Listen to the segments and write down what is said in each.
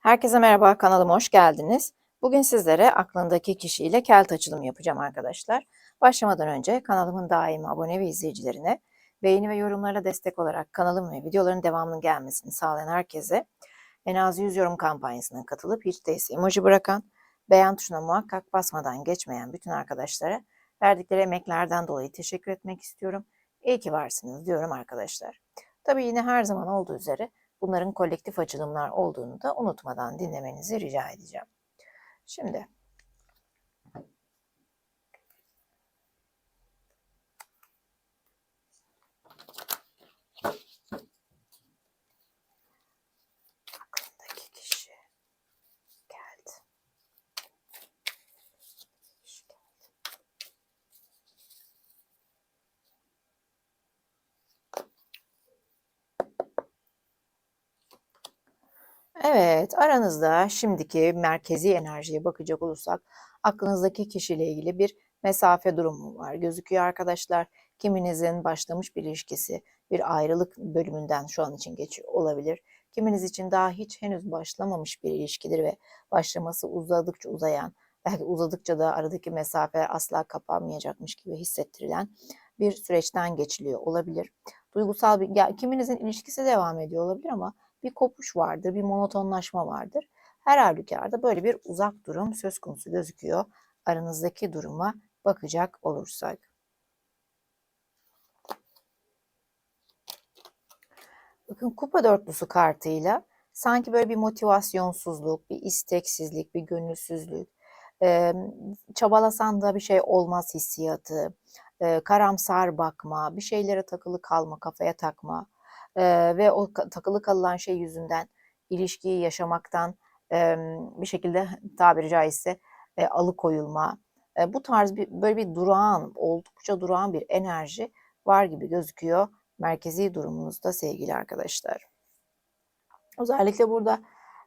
Herkese merhaba, kanalıma hoş geldiniz. Bugün sizlere aklındaki kişiyle kelt açılımı yapacağım arkadaşlar. Başlamadan önce kanalımın daimi abone ve izleyicilerine beğeni ve yorumlarla destek olarak kanalım ve videoların devamının gelmesini sağlayan herkese en az 100 yorum kampanyasına katılıp hiç değilse emoji bırakan, beğen tuşuna muhakkak basmadan geçmeyen bütün arkadaşlara verdikleri emeklerden dolayı teşekkür etmek istiyorum. İyi ki varsınız diyorum arkadaşlar. Tabii yine her zaman olduğu üzere bunların kolektif açılımlar olduğunu da unutmadan dinlemenizi rica edeceğim. Şimdi aklındaki kişi geldi. Kişi geldi. Evet, aranızda şimdiki merkezi enerjiye bakacak olursak aklınızdaki kişiyle ilgili bir mesafe durumu var gözüküyor arkadaşlar. Kiminizin başlamış bir ilişkisi bir ayrılık bölümünden şu an için geçiyor olabilir. Kiminiz için daha hiç henüz başlamamış bir ilişkidir ve başlaması uzadıkça uzayan, belki uzadıkça da aradaki mesafeler asla kapanmayacakmış gibi hissettirilen bir süreçten geçiliyor olabilir. Duygusal bir, ya, kiminizin ilişkisi devam ediyor olabilir ama bir kopuş vardır, bir monotonlaşma vardır. Her halükarda böyle bir uzak durum söz konusu gözüküyor aranızdaki duruma bakacak olursak. Bakın kupa dörtlüsü kartıyla sanki böyle bir motivasyonsuzluk, bir isteksizlik, bir gönülsüzlük, çabalasan da bir şey olmaz hissiyatı, karamsar bakma, bir şeylere takılı kalma, kafaya takma, e, ve o takılı kalılan şey yüzünden ilişkiyi yaşamaktan e, bir şekilde tabiri caizse e, alıkoyulma. E, bu tarz bir böyle bir durağan, oldukça durağan bir enerji var gibi gözüküyor merkezi durumunuzda sevgili arkadaşlar. Özellikle burada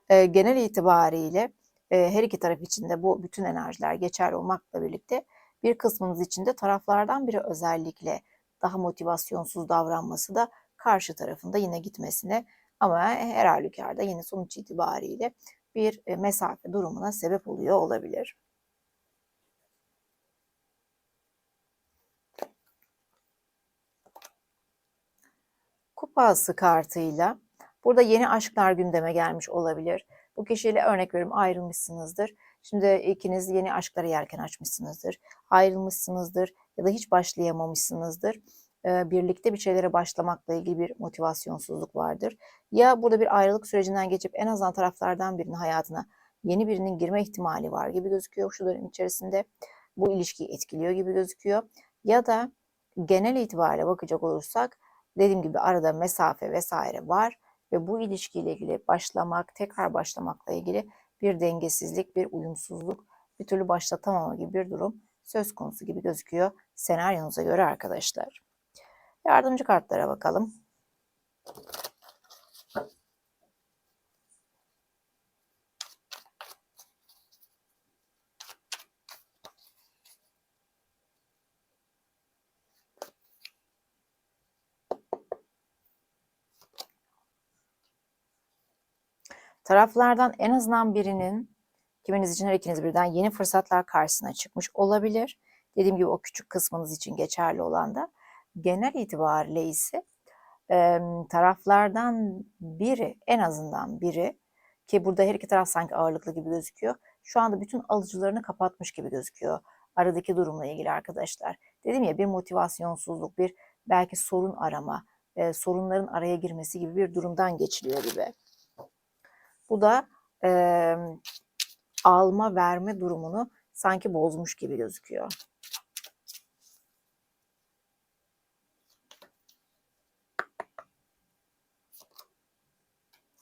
e, genel itibariyle e, her iki taraf için de bu bütün enerjiler geçerli olmakla birlikte bir kısmınız için de taraflardan biri özellikle daha motivasyonsuz davranması da karşı tarafında yine gitmesine ama her halükarda yine sonuç itibariyle bir e, mesafe durumuna sebep oluyor olabilir. Kupası kartıyla burada yeni aşklar gündeme gelmiş olabilir. Bu kişiyle örnek veriyorum ayrılmışsınızdır. Şimdi ikiniz yeni aşklara yelken açmışsınızdır. Ayrılmışsınızdır ya da hiç başlayamamışsınızdır birlikte bir şeylere başlamakla ilgili bir motivasyonsuzluk vardır. Ya burada bir ayrılık sürecinden geçip en azından taraflardan birinin hayatına yeni birinin girme ihtimali var gibi gözüküyor şu dönem içerisinde. Bu ilişkiyi etkiliyor gibi gözüküyor. Ya da genel itibariyle bakacak olursak dediğim gibi arada mesafe vesaire var ve bu ilişkiyle ilgili başlamak, tekrar başlamakla ilgili bir dengesizlik, bir uyumsuzluk, bir türlü başlatamama gibi bir durum söz konusu gibi gözüküyor senaryonuza göre arkadaşlar. Yardımcı kartlara bakalım. Taraflardan en azından birinin, kiminiz için her ikiniz birden yeni fırsatlar karşısına çıkmış olabilir. Dediğim gibi o küçük kısmınız için geçerli olan da genel itibariyle ise e, taraflardan biri en azından biri ki burada her iki taraf sanki ağırlıklı gibi gözüküyor. Şu anda bütün alıcılarını kapatmış gibi gözüküyor aradaki durumla ilgili arkadaşlar. Dedim ya bir motivasyonsuzluk, bir belki sorun arama, e, sorunların araya girmesi gibi bir durumdan geçiliyor gibi. Bu da e, alma verme durumunu sanki bozmuş gibi gözüküyor.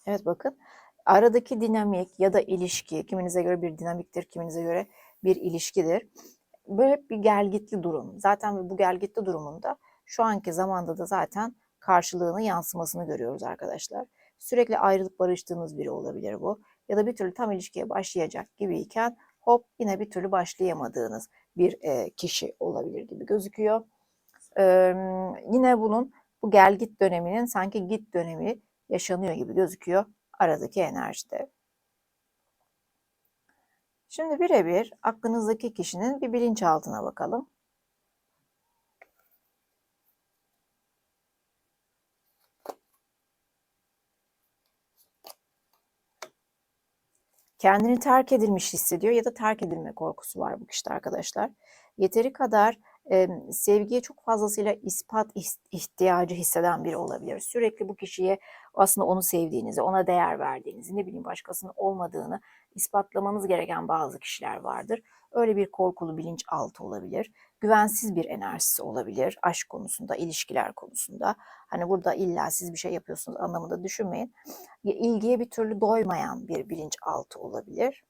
Evet bakın aradaki dinamik ya da ilişki kiminize göre bir dinamiktir, kiminize göre bir ilişkidir. Böyle bir gelgitli durum. Zaten bu gelgitli durumunda şu anki zamanda da zaten karşılığını yansımasını görüyoruz arkadaşlar. Sürekli ayrılıp barıştığınız biri olabilir bu. Ya da bir türlü tam ilişkiye başlayacak gibiyken hop yine bir türlü başlayamadığınız bir e, kişi olabilir gibi gözüküyor. Ee, yine bunun bu gel git döneminin sanki git dönemi yaşanıyor gibi gözüküyor aradaki enerjide. Şimdi birebir aklınızdaki kişinin bir bilinçaltına bakalım. Kendini terk edilmiş hissediyor ya da terk edilme korkusu var bu kişide arkadaşlar. Yeteri kadar e, sevgiye çok fazlasıyla ispat ihtiyacı hisseden biri olabilir. Sürekli bu kişiye aslında onu sevdiğinizi, ona değer verdiğinizi, ne bileyim başkasının olmadığını ispatlamanız gereken bazı kişiler vardır. Öyle bir korkulu bilinçaltı olabilir. Güvensiz bir enerjisi olabilir aşk konusunda, ilişkiler konusunda. Hani burada illa siz bir şey yapıyorsunuz anlamında düşünmeyin. İlgiye bir türlü doymayan bir bilinçaltı olabilir.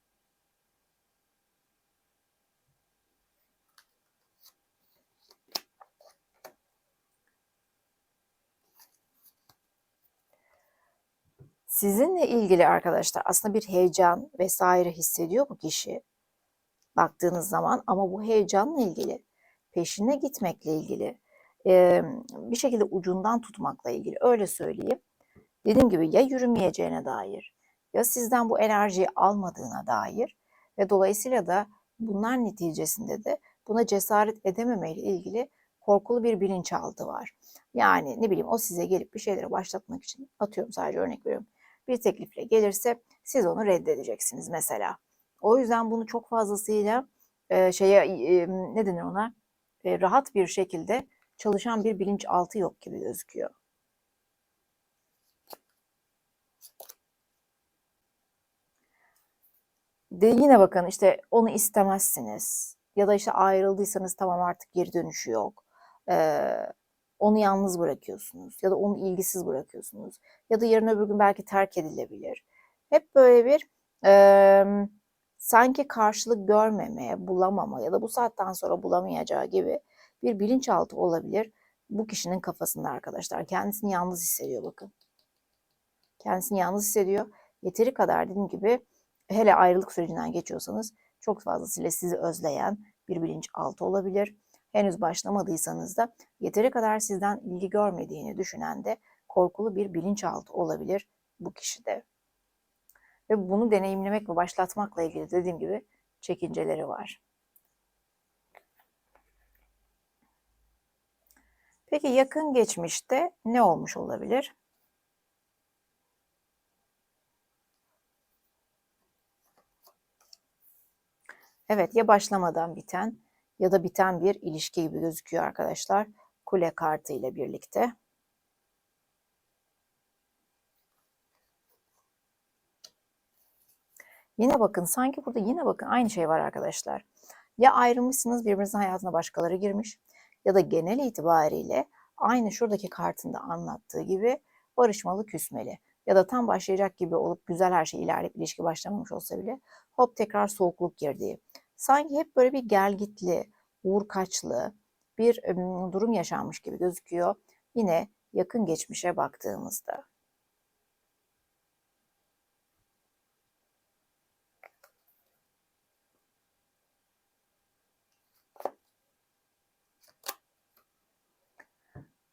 Sizinle ilgili arkadaşlar aslında bir heyecan vesaire hissediyor bu kişi baktığınız zaman ama bu heyecanla ilgili, peşine gitmekle ilgili, bir şekilde ucundan tutmakla ilgili öyle söyleyeyim. Dediğim gibi ya yürümeyeceğine dair ya sizden bu enerjiyi almadığına dair ve dolayısıyla da bunlar neticesinde de buna cesaret edememeyle ilgili korkulu bir bilinçaltı var. Yani ne bileyim o size gelip bir şeyleri başlatmak için atıyorum sadece örnek veriyorum. Bir teklifle gelirse siz onu reddedeceksiniz mesela. O yüzden bunu çok fazlasıyla e, şeye e, ne denir ona e, rahat bir şekilde çalışan bir bilinçaltı yok gibi gözüküyor. De yine bakın işte onu istemezsiniz ya da işte ayrıldıysanız tamam artık geri dönüşü yok. Ee, onu yalnız bırakıyorsunuz ya da onu ilgisiz bırakıyorsunuz ya da yarın öbür gün belki terk edilebilir. Hep böyle bir e, sanki karşılık görmemeye, bulamama ya da bu saatten sonra bulamayacağı gibi bir bilinçaltı olabilir bu kişinin kafasında arkadaşlar. Kendisini yalnız hissediyor bakın. Kendisini yalnız hissediyor. Yeteri kadar dediğim gibi hele ayrılık sürecinden geçiyorsanız çok fazlasıyla sizi özleyen bir bilinçaltı olabilir. Henüz başlamadıysanız da yeteri kadar sizden ilgi görmediğini düşünen de korkulu bir bilinçaltı olabilir bu kişide. Ve bunu deneyimlemek ve başlatmakla ilgili dediğim gibi çekinceleri var. Peki yakın geçmişte ne olmuş olabilir? Evet ya başlamadan biten ya da biten bir ilişki gibi gözüküyor arkadaşlar. Kule kartı ile birlikte. Yine bakın sanki burada yine bakın aynı şey var arkadaşlar. Ya ayrılmışsınız birbirinizin hayatına başkaları girmiş ya da genel itibariyle aynı şuradaki kartında anlattığı gibi barışmalı küsmeli ya da tam başlayacak gibi olup güzel her şey ilerleyip ilişki başlamamış olsa bile hop tekrar soğukluk girdiği. Sanki hep böyle bir gelgitli, uğurkaçlı bir durum yaşanmış gibi gözüküyor. Yine yakın geçmişe baktığımızda.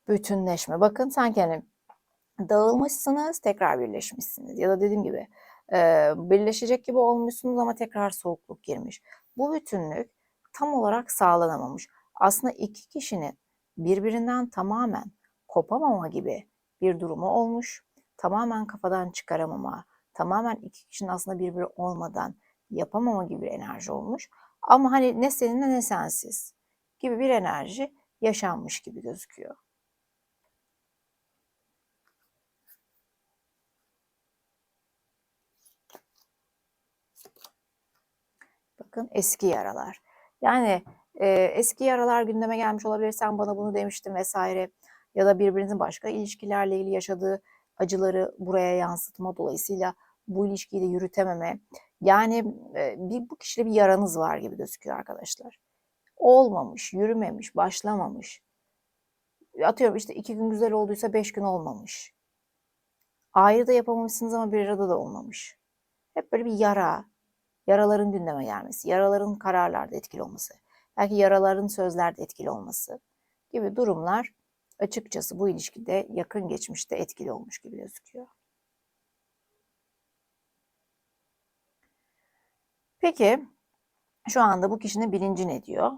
bütünleşme. Bakın sanki hani dağılmışsınız tekrar birleşmişsiniz ya da dediğim gibi birleşecek gibi olmuşsunuz ama tekrar soğukluk girmiş. Bu bütünlük tam olarak sağlanamamış. Aslında iki kişinin birbirinden tamamen kopamama gibi bir durumu olmuş. Tamamen kafadan çıkaramama, tamamen iki kişinin aslında birbiri olmadan yapamama gibi bir enerji olmuş. Ama hani ne seninle ne sensiz gibi bir enerji yaşanmış gibi gözüküyor. Bakın eski yaralar. Yani e, eski yaralar gündeme gelmiş olabilir. Sen bana bunu demiştin vesaire. Ya da birbirinizin başka ilişkilerle ilgili yaşadığı acıları buraya yansıtma dolayısıyla bu ilişkiyi de yürütememe. Yani e, bir, bu kişide bir yaranız var gibi gözüküyor arkadaşlar. Olmamış, yürümemiş, başlamamış. Atıyorum işte iki gün güzel olduysa beş gün olmamış. Ayrı da yapamamışsınız ama bir arada da olmamış. Hep böyle bir yara, yaraların gündeme gelmesi, yaraların kararlarda etkili olması, belki yaraların sözlerde etkili olması gibi durumlar açıkçası bu ilişkide yakın geçmişte etkili olmuş gibi gözüküyor. Peki Şu anda bu kişinin bilinci ne diyor?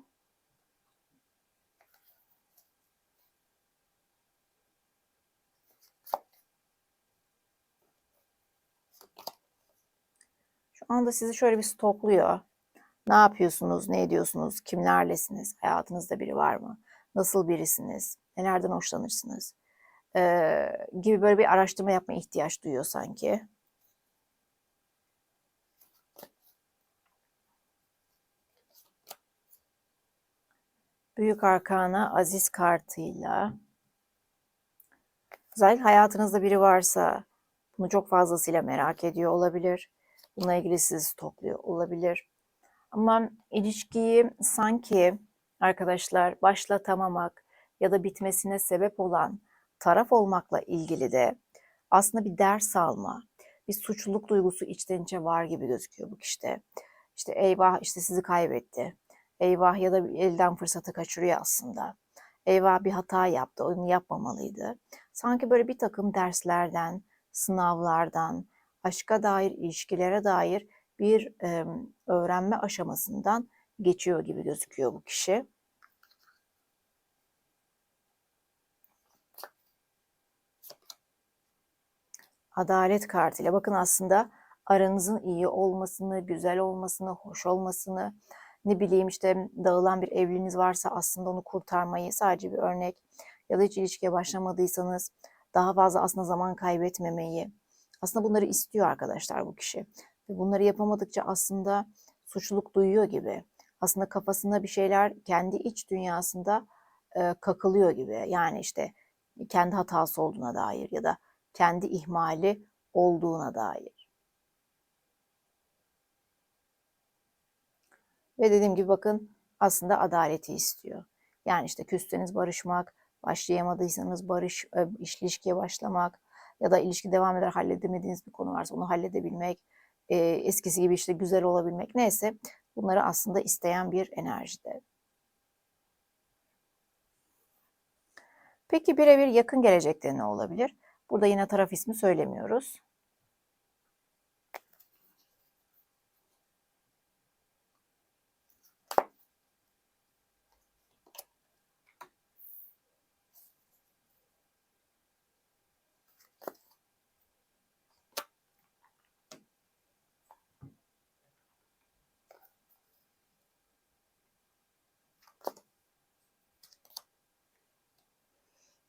Anda sizi şöyle bir stokluyor. Ne yapıyorsunuz, ne ediyorsunuz, kimlerlesiniz, hayatınızda biri var mı, nasıl birisiniz, nelerden hoşlanırsınız ee, gibi böyle bir araştırma yapma ihtiyaç duyuyor sanki. Büyük Arkana Aziz kartıyla özellikle hayatınızda biri varsa bunu çok fazlasıyla merak ediyor olabilir. Bununla ilgili sizi stokluyor olabilir. Ama ilişkiyi sanki arkadaşlar başlatamamak ya da bitmesine sebep olan taraf olmakla ilgili de aslında bir ders alma, bir suçluluk duygusu içten içe var gibi gözüküyor bu kişide. İşte eyvah işte sizi kaybetti. Eyvah ya da elden fırsatı kaçırıyor aslında. Eyvah bir hata yaptı, onu yapmamalıydı. Sanki böyle bir takım derslerden, sınavlardan, aşka dair, ilişkilere dair bir e, öğrenme aşamasından geçiyor gibi gözüküyor bu kişi. Adalet kartıyla bakın aslında aranızın iyi olmasını, güzel olmasını, hoş olmasını, ne bileyim işte dağılan bir evliliğiniz varsa aslında onu kurtarmayı sadece bir örnek ya da hiç ilişkiye başlamadıysanız daha fazla aslında zaman kaybetmemeyi aslında bunları istiyor arkadaşlar bu kişi. Ve bunları yapamadıkça aslında suçluluk duyuyor gibi. Aslında kafasında bir şeyler kendi iç dünyasında e, kakılıyor gibi. Yani işte kendi hatası olduğuna dair ya da kendi ihmali olduğuna dair. Ve dediğim gibi bakın aslında adaleti istiyor. Yani işte küsteniz barışmak, başlayamadıysanız barış, ilişkiye başlamak ya da ilişki devam eder halledemediğiniz bir konu varsa onu halledebilmek, e, eskisi gibi işte güzel olabilmek neyse bunları aslında isteyen bir enerjide. Peki birebir yakın gelecekte ne olabilir? Burada yine taraf ismi söylemiyoruz.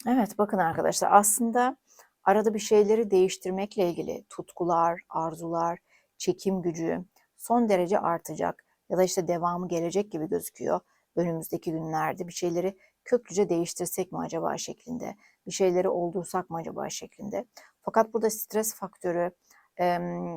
Evet bakın arkadaşlar aslında arada bir şeyleri değiştirmekle ilgili tutkular, arzular, çekim gücü son derece artacak ya da işte devamı gelecek gibi gözüküyor önümüzdeki günlerde bir şeyleri köklüce değiştirsek mi acaba şeklinde, bir şeyleri oldursak mı acaba şeklinde. Fakat burada stres faktörü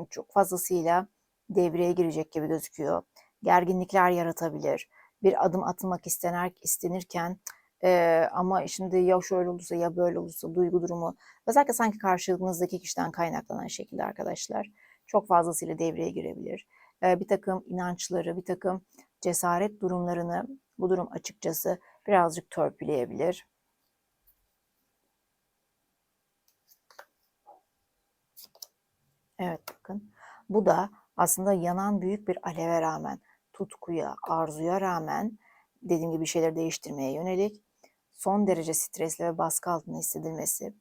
çok fazlasıyla devreye girecek gibi gözüküyor. Gerginlikler yaratabilir. Bir adım atmak istener, istenirken ee, ama şimdi ya şöyle olursa ya böyle olursa duygu durumu özellikle sanki karşınızdaki kişiden kaynaklanan şekilde arkadaşlar çok fazlasıyla devreye girebilir. Ee, bir takım inançları, bir takım cesaret durumlarını bu durum açıkçası birazcık törpüleyebilir. Evet bakın bu da aslında yanan büyük bir aleve rağmen, tutkuya, arzuya rağmen dediğim gibi bir şeyleri değiştirmeye yönelik son derece stresli ve baskı altında hissedilmesi,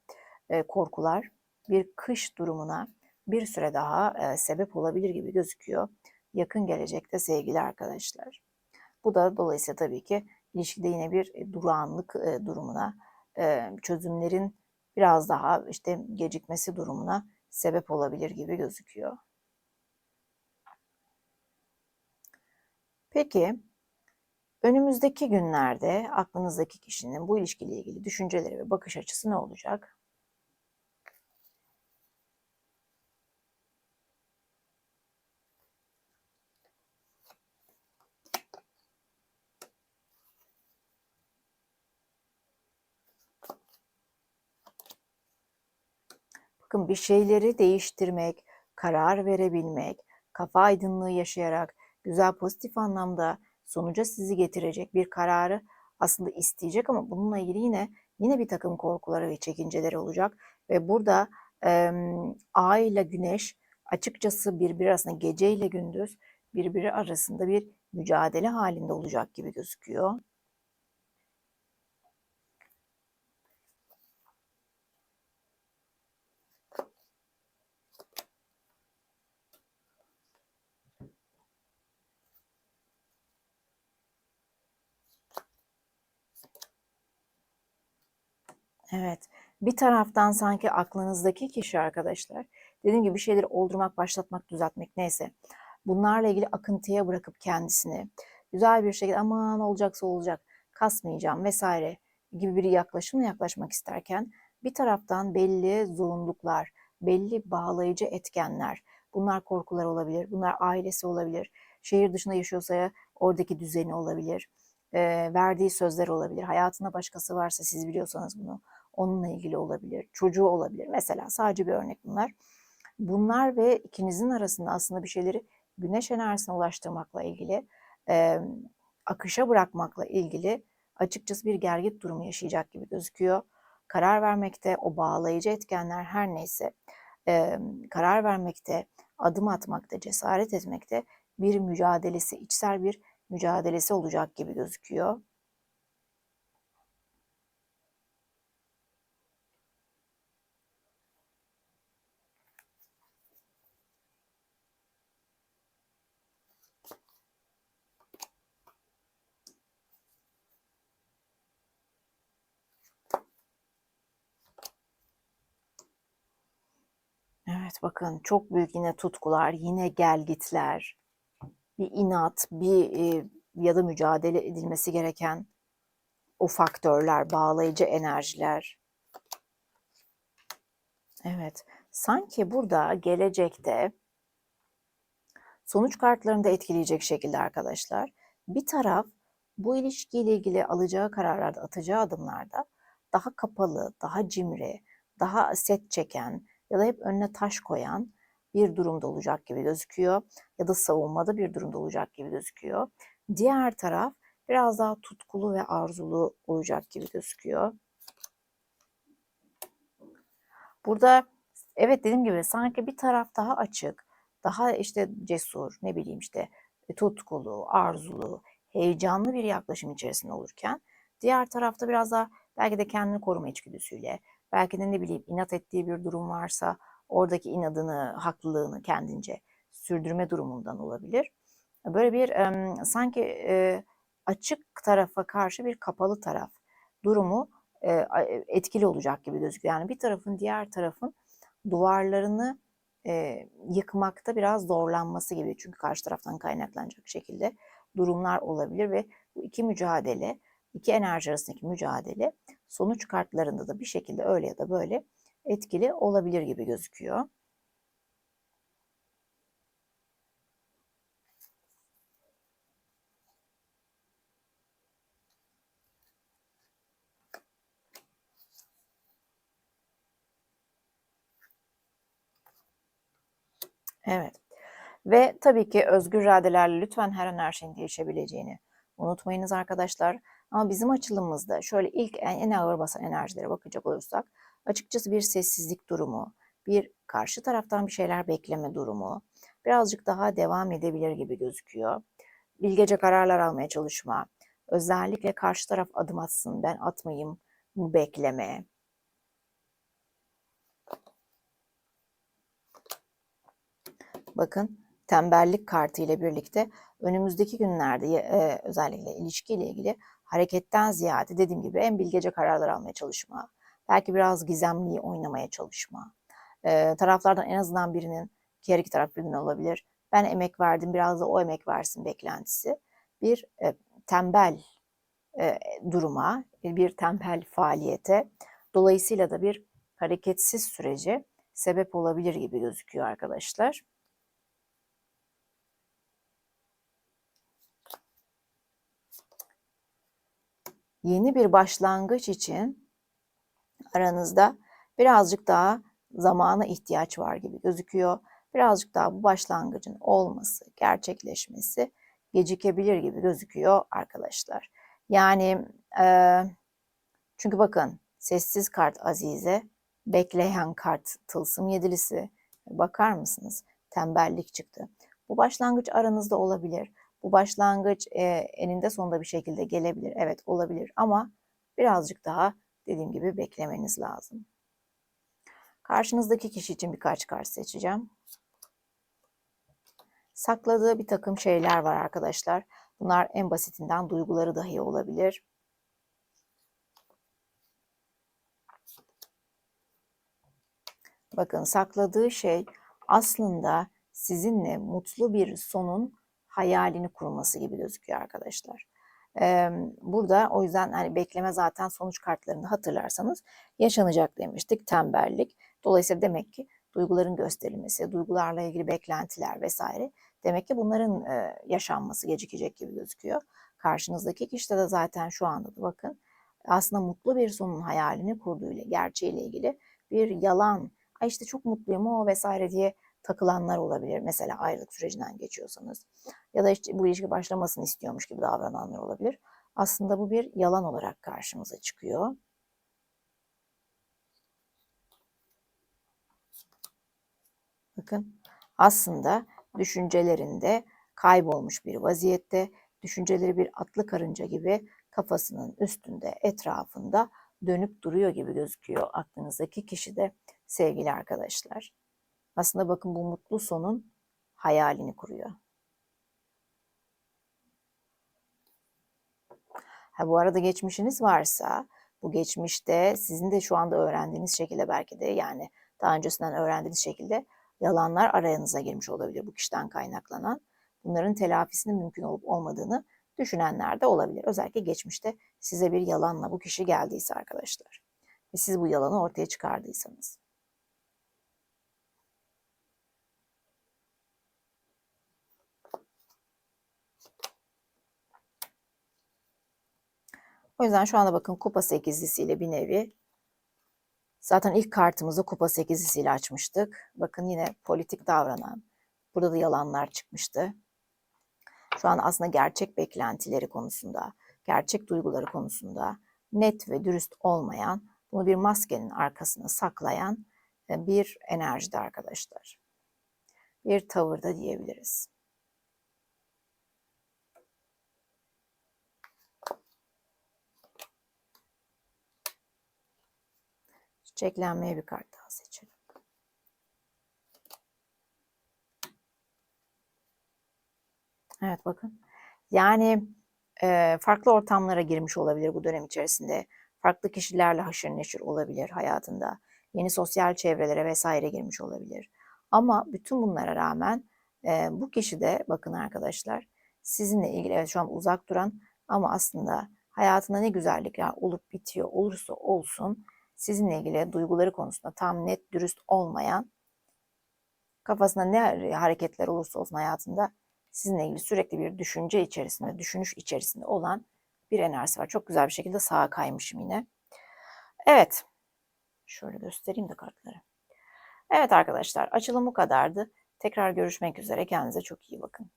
e, korkular bir kış durumuna bir süre daha e, sebep olabilir gibi gözüküyor. Yakın gelecekte sevgili arkadaşlar. Bu da dolayısıyla tabii ki ilişkide yine bir durağanlık e, durumuna, e, çözümlerin biraz daha işte gecikmesi durumuna sebep olabilir gibi gözüküyor. Peki Önümüzdeki günlerde aklınızdaki kişinin bu ilişkiyle ilgili düşünceleri ve bakış açısı ne olacak? Bakın bir şeyleri değiştirmek, karar verebilmek, kafa aydınlığı yaşayarak güzel pozitif anlamda sonuca sizi getirecek bir kararı aslında isteyecek ama bununla ilgili yine yine bir takım korkuları ve çekinceleri olacak ve burada e, ay ile güneş açıkçası birbiri arasında gece ile gündüz birbiri arasında bir mücadele halinde olacak gibi gözüküyor. Evet. Bir taraftan sanki aklınızdaki kişi arkadaşlar, dediğim gibi bir şeyleri oldurmak, başlatmak, düzeltmek neyse. Bunlarla ilgili akıntıya bırakıp kendisini güzel bir şekilde aman olacaksa olacak, kasmayacağım vesaire gibi bir yaklaşımla yaklaşmak isterken bir taraftan belli zorunluluklar, belli bağlayıcı etkenler, bunlar korkular olabilir, bunlar ailesi olabilir, şehir dışında yaşıyorsa oradaki düzeni olabilir, e, verdiği sözler olabilir, hayatında başkası varsa siz biliyorsanız bunu onunla ilgili olabilir, çocuğu olabilir. Mesela sadece bir örnek bunlar. Bunlar ve ikinizin arasında aslında bir şeyleri güneş enerjisine ulaştırmakla ilgili, e, akışa bırakmakla ilgili açıkçası bir gergit durumu yaşayacak gibi gözüküyor. Karar vermekte, o bağlayıcı etkenler her neyse, e, karar vermekte, adım atmakta, cesaret etmekte bir mücadelesi, içsel bir mücadelesi olacak gibi gözüküyor. Evet bakın çok büyük yine tutkular, yine gelgitler, bir inat, bir e, ya da mücadele edilmesi gereken o faktörler, bağlayıcı enerjiler. Evet, sanki burada gelecekte sonuç kartlarını da etkileyecek şekilde arkadaşlar. Bir taraf bu ilişkiyle ilgili alacağı kararlarda, atacağı adımlarda daha kapalı, daha cimri, daha set çeken ya da hep önüne taş koyan bir durumda olacak gibi gözüküyor ya da savunmada bir durumda olacak gibi gözüküyor. Diğer taraf biraz daha tutkulu ve arzulu olacak gibi gözüküyor. Burada evet dediğim gibi sanki bir taraf daha açık, daha işte cesur, ne bileyim işte e, tutkulu, arzulu, heyecanlı bir yaklaşım içerisinde olurken diğer tarafta biraz daha belki de kendini koruma içgüdüsüyle, belki de ne bileyim inat ettiği bir durum varsa oradaki inadını, haklılığını kendince sürdürme durumundan olabilir. Böyle bir e, sanki e, açık tarafa karşı bir kapalı taraf durumu e, etkili olacak gibi gözüküyor. Yani bir tarafın diğer tarafın duvarlarını e, yıkmakta biraz zorlanması gibi. Çünkü karşı taraftan kaynaklanacak şekilde durumlar olabilir ve bu iki mücadele, iki enerji arasındaki mücadele sonuç kartlarında da bir şekilde öyle ya da böyle etkili olabilir gibi gözüküyor. Evet. Ve tabii ki özgür iradelerle lütfen her an her şeyin değişebileceğini unutmayınız arkadaşlar. Ama bizim açılımımızda şöyle ilk en, en ağır basan enerjilere bakacak olursak açıkçası bir sessizlik durumu, bir karşı taraftan bir şeyler bekleme durumu, birazcık daha devam edebilir gibi gözüküyor. Bilgece kararlar almaya çalışma, özellikle karşı taraf adım atsın ben atmayayım bu bekleme. Bakın tembellik kartı ile birlikte önümüzdeki günlerde e, özellikle ilişkiyle ilgili hareketten ziyade dediğim gibi en bilgece kararlar almaya çalışma, belki biraz gizemliyi oynamaya çalışma, e, taraflardan en azından birinin ki her iki taraf birbirine olabilir. Ben emek verdim biraz da o emek versin beklentisi. Bir e, tembel e, duruma, bir tembel faaliyete dolayısıyla da bir hareketsiz sürece sebep olabilir gibi gözüküyor arkadaşlar. Yeni bir başlangıç için aranızda birazcık daha zamana ihtiyaç var gibi gözüküyor. Birazcık daha bu başlangıcın olması, gerçekleşmesi gecikebilir gibi gözüküyor arkadaşlar. Yani e, çünkü bakın sessiz kart Azize, bekleyen kart tılsım yedilisi. Bakar mısınız? Tembellik çıktı. Bu başlangıç aranızda olabilir. Bu başlangıç e, eninde sonunda bir şekilde gelebilir. Evet olabilir ama birazcık daha dediğim gibi beklemeniz lazım. Karşınızdaki kişi için birkaç kart seçeceğim. Sakladığı bir takım şeyler var arkadaşlar. Bunlar en basitinden duyguları dahi olabilir. Bakın sakladığı şey aslında sizinle mutlu bir sonun hayalini kurması gibi gözüküyor arkadaşlar. Burada o yüzden hani bekleme zaten sonuç kartlarında hatırlarsanız yaşanacak demiştik tembellik. Dolayısıyla demek ki duyguların gösterilmesi, duygularla ilgili beklentiler vesaire demek ki bunların yaşanması gecikecek gibi gözüküyor. Karşınızdaki kişide de zaten şu anda da bakın aslında mutlu bir sonun hayalini kurduğuyla, gerçeğiyle ilgili bir yalan, ay işte çok mutluyum o vesaire diye takılanlar olabilir. Mesela ayrılık sürecinden geçiyorsanız ya da işte bu ilişki başlamasını istiyormuş gibi davrananlar olabilir. Aslında bu bir yalan olarak karşımıza çıkıyor. Bakın aslında düşüncelerinde kaybolmuş bir vaziyette, düşünceleri bir atlı karınca gibi kafasının üstünde, etrafında dönüp duruyor gibi gözüküyor aklınızdaki kişi de sevgili arkadaşlar. Aslında bakın bu mutlu sonun hayalini kuruyor. Ha, bu arada geçmişiniz varsa bu geçmişte sizin de şu anda öğrendiğiniz şekilde belki de yani daha öncesinden öğrendiğiniz şekilde yalanlar aranıza girmiş olabilir bu kişiden kaynaklanan. Bunların telafisinin mümkün olup olmadığını düşünenler de olabilir. Özellikle geçmişte size bir yalanla bu kişi geldiyse arkadaşlar. Ve siz bu yalanı ortaya çıkardıysanız. O yüzden şu anda bakın kupa sekizlisiyle bir nevi zaten ilk kartımızı kupa sekizlisiyle açmıştık. Bakın yine politik davranan. Burada da yalanlar çıkmıştı. Şu an aslında gerçek beklentileri konusunda, gerçek duyguları konusunda net ve dürüst olmayan, bunu bir maskenin arkasına saklayan e, bir enerjide arkadaşlar. Bir tavırda diyebiliriz. Çiçeklenmeye bir kart daha seçelim. Evet bakın. Yani e, farklı ortamlara girmiş olabilir bu dönem içerisinde. Farklı kişilerle haşır neşir olabilir hayatında. Yeni sosyal çevrelere vesaire girmiş olabilir. Ama bütün bunlara rağmen e, bu kişi de bakın arkadaşlar sizinle ilgili evet şu an uzak duran ama aslında hayatında ne güzellikler olup bitiyor olursa olsun sizinle ilgili duyguları konusunda tam net dürüst olmayan kafasında ne hareketler olursa olsun hayatında sizinle ilgili sürekli bir düşünce içerisinde, düşünüş içerisinde olan bir enerjisi var. Çok güzel bir şekilde sağa kaymışım yine. Evet. Şöyle göstereyim de kartları. Evet arkadaşlar açılım bu kadardı. Tekrar görüşmek üzere. Kendinize çok iyi bakın.